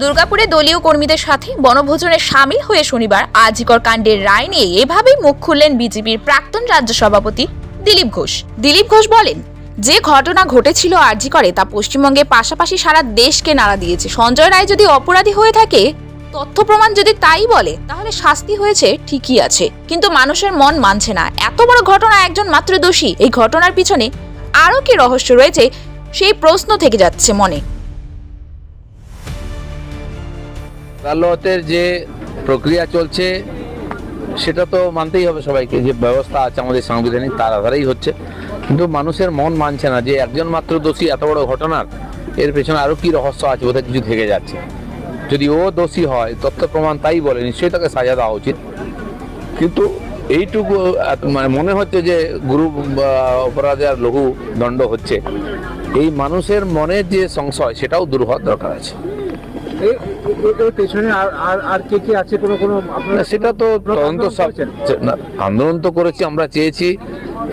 দুর্গাপুরে দলীয় কর্মীদের সাথে বনভোজনে সামিল হয়ে শনিবার আজিকর কাণ্ডের রায় নিয়ে এভাবেই মুখ খুললেন বিজেপির প্রাক্তন রাজ্য সভাপতি দিলীপ ঘোষ। দিলীপ ঘোষ বলেন, যে ঘটনা ঘটেছিল আরজিকরে তা পশ্চিমবঙ্গের পাশাপাশি সারা দেশকে নাড়া দিয়েছে। সঞ্জয় রায় যদি অপরাধী হয়ে থাকে, তথ্য প্রমাণ যদি তাই বলে, তাহলে শাস্তি হয়েছে, ঠিকই আছে। কিন্তু মানুষের মন মানছে না। এত বড় ঘটনা একজন মাত্র দোষী, এই ঘটনার পিছনে আরও কি রহস্য রয়েছে, সেই প্রশ্ন থেকে যাচ্ছে মনে। আদালতের যে প্রক্রিয়া চলছে, সেটা তো মানতেই হবে সবাইকে যে ব্যবস্থা আছে আমাদের সাংবিধানিক, তার আধারেই হচ্ছে। কিন্তু মানুষের মন মানছে না যে একজন মাত্র দোষী এত বড় ঘটনার, এর পেছনে আরও কি রহস্য আছে, বোধহয় কিছু থেকে যাচ্ছে। যদি ও দোষী হয় তথ্য প্রমাণ তাই বলে, নিশ্চয়ই তাকে সাজা দেওয়া উচিত। কিন্তু এইটুকু মানে মনে হচ্ছে যে গুরু অপরাধে আর লঘু দণ্ড হচ্ছে। এই মানুষের মনের যে সংশয়, সেটাও দূর দরকার আছে। পেছনে আর আর আর কে কে আছে? কোনো কোনো সেটা তো তদন্ত আন্দোলন তো করেছি আমরা চেয়েছি।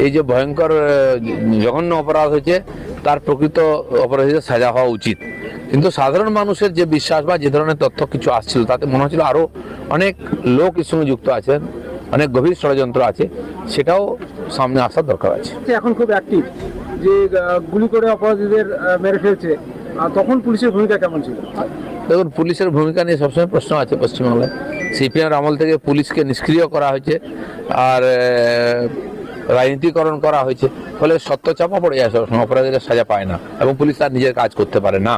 এই যে ভয়ঙ্কর জঘন্য অপরাধ হয়েছে তার প্রকৃত অপরাধীদের সাজা হওয়া উচিত। কিন্তু সাধারণ মানুষের যে বিশ্বাস বা যে ধরনের তথ্য কিছু আসছিল তাতে মনে হচ্ছিল আরও অনেক লোক এর সঙ্গে যুক্ত আছেন অনেক গভীর ষড়যন্ত্র আছে সেটাও সামনে আসার দরকার আছে। এখন খুব অ্যাক্টিভ যে গুলি করে অপরাধীদের মেরে ফেলছে। তখন পুলিশের ভূমিকা কেমন ছিল? দেখুন, পুলিশের ভূমিকা নিয়ে সবসময় প্রশ্ন আছে পশ্চিমবাংলায়। সিপিএম আমল থেকে পুলিশকে নিষ্ক্রিয় করা হয়েছে আর রাজনীতিকরণ করা হয়েছে। ফলে সত্য চাপা পড়ে যায় সবসময় অপরাধীরা সাজা পায় না এবং পুলিশ তার নিজের কাজ করতে পারে না।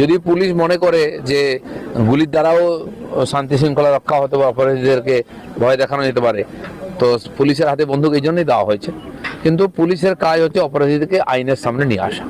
যদি পুলিশ মনে করে যে গুলির দ্বারাও শান্তি শৃঙ্খলা রক্ষা হতে পারে, অপরাধীদেরকে ভয় দেখানো যেতে পারে, তো পুলিশের হাতে বন্দুক এই জন্যই দেওয়া হয়েছে। কিন্তু পুলিশের কাজ হচ্ছে অপরাধীদেরকে আইনের সামনে নিয়ে আসা।